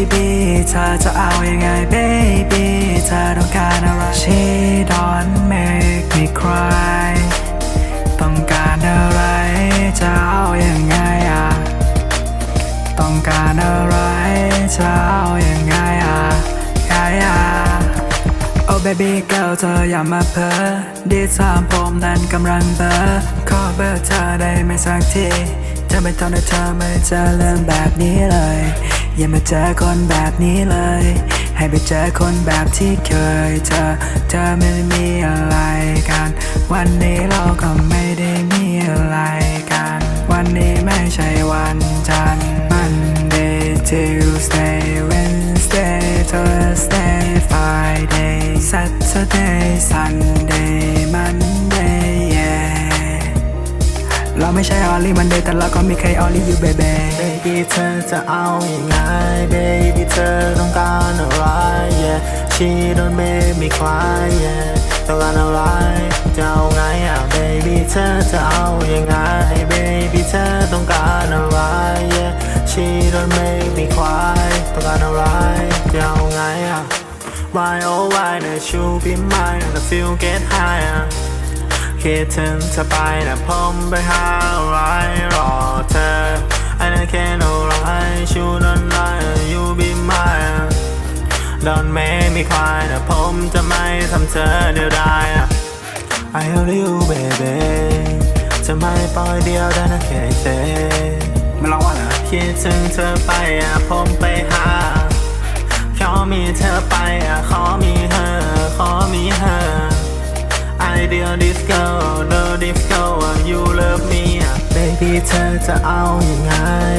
baby เธอจะเอายังไง baby เธอต้องการอะไร She don't make me cry ต้องการอะไรจะเอายังไงอะต้องการอะไรจะเอายังไงอะไงอะ Oh baby girl เธออย่ามาเพ้อดีสามผมนั้นกำลังเบลอขอเบอร์เธอได้ไหมสักทีจะไม่ทนให้เธอไม่เจอเรื่องแบบนี้เลย อย่ามาเจอคนแบบนี้เลย ให้ไปเจอคนแบบที่เคยเจอเธอไม่ได้มีอะไรกัน วันนี้เราก็ไม่ได้มีอะไรกัน วันนี้ไม่ใช่วันจันทร์ Monday Tuesday Wednesday Thursday Friday Saturday Sunday ไม่ใช่ออลี่มันเดย์แต่เราก็มีใครออลี่อยู่เบเบ้เบบี้เธอจะเอาอยัางไง Baby เธอต้องการอะไร yeah she don't make me cry yeah ต้องการอะไรจะเอาไงอะ baby เธอจะเอาอยัางไง baby เธอต้องการอะไร yeah she don't make me cry ต้องการอะไรจะเอาไงอะ Why oh why the shoe be mine and I feel get higher คิดถึงเธอไปนะผมไปหาอะไรรอเธอ I don't care no lie should not lie you be mine Don't make me cry นะผมจะไม่ทำเธอเดียวดายอะ I love you baby จะไม่ปล่อยเดียวได้นะแค่เธอไม่ร้องว่าเหรอคิดถึงเธอไปอะผมไปหา Ideal disco no disco อะ you love me Baby เธอจะเอาอย่างไง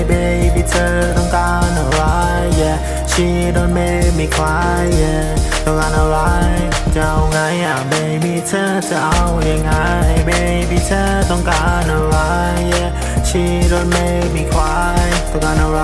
Baby เธอต้องการอะไร yeah She don't make me cry yeah ต้องการอะไรจะเอาไงอะ Baby เธอจะเอาอย่างไง Baby เธอต้องการอะไร yeah She don't make me cry ต้องการอะไร